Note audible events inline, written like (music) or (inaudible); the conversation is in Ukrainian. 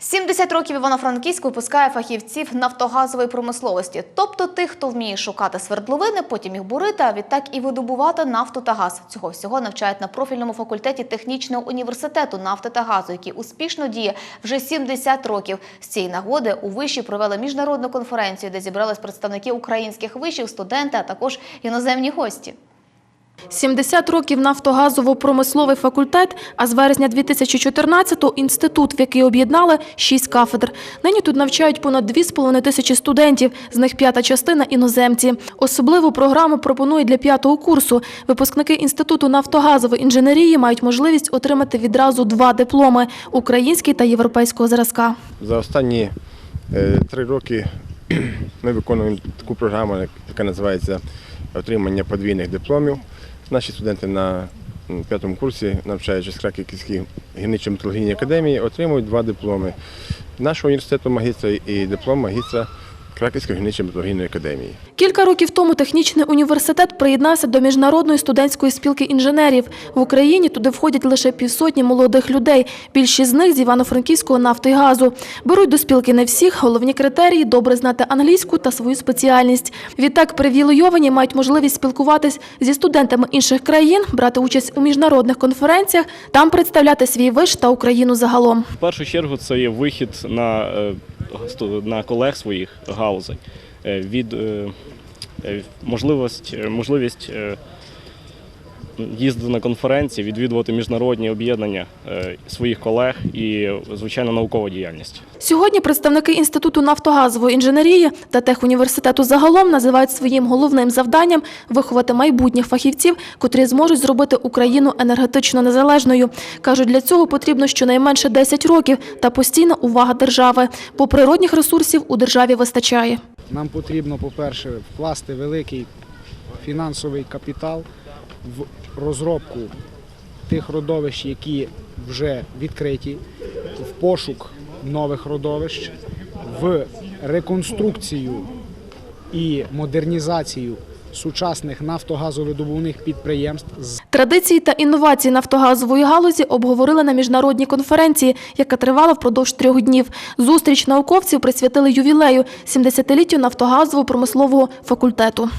70 років Івано-Франківськ випускає фахівців нафтогазової промисловості, тобто тих, хто вміє шукати свердловини, потім їх бурити, а відтак і видобувати нафту та газ. Цього всього навчають на профільному факультеті технічного університету нафти та газу, який успішно діє вже 70 років. З цієї нагоди у виші провели міжнародну конференцію, де зібрались представники українських вишів, студенти, а також іноземні гості. 70 років нафтогазово-промисловий факультет, а з вересня 2014-го інститут, в який об'єднали шість кафедр. Нині тут навчають понад 2,5 тисячі студентів, з них п'ята частина – іноземці. Особливу програму пропонують для п'ятого курсу. Випускники Інституту нафтогазової інженерії мають можливість отримати відразу два дипломи – український та європейського зразка. За останні е, три роки (clears throat) ми виконуємо таку програму, яка називається отримання подвійних дипломів. Наші студенти на п'ятому курсі, навчаючись в Краківській гірничо-металургійній академії, отримують два дипломи. Нашого університету магістра і диплом магістра Краківської гірничо-металургійної академії. Кілька років тому технічний університет приєднався до міжнародної студентської спілки інженерів. В Україні туди входять лише півсотні молодих людей. Більшість з них з Івано-Франківського нафти і газу. Беруть до спілки не всіх. Головні критерії добре знати англійську та свою спеціальність. Відтак привілейовані мають можливість спілкуватись зі студентами інших країн, брати участь у міжнародних конференціях, там представляти свій виш та Україну загалом. В першу чергу це є вихід на, е, на колег своїх галузей. Е, від е, е, можливість, е, можливість їздити на конференції, відвідувати міжнародні об'єднання е, своїх колег і, звичайно, наукова діяльність. Сьогодні представники Інституту нафтогазової інженерії та техуніверситету загалом називають своїм головним завданням виховати майбутніх фахівців, котрі зможуть зробити Україну енергетично незалежною. Кажуть, для цього потрібно щонайменше 10 років та постійна увага держави, бо природних ресурсів у державі вистачає. Нам потрібно, по-перше, вкласти великий фінансовий капітал в розробку тих родовищ, які вже відкриті, в пошук нових родовищ, в реконструкцію і модернізацію сучасних нафтогазовидобувних підприємств Традиції та інновації нафтогазової галузі обговорили на міжнародній конференції, яка тривала впродовж трьох днів. Зустріч науковців присвятили ювілею – 70-літтю нафтогазово-промислового факультету.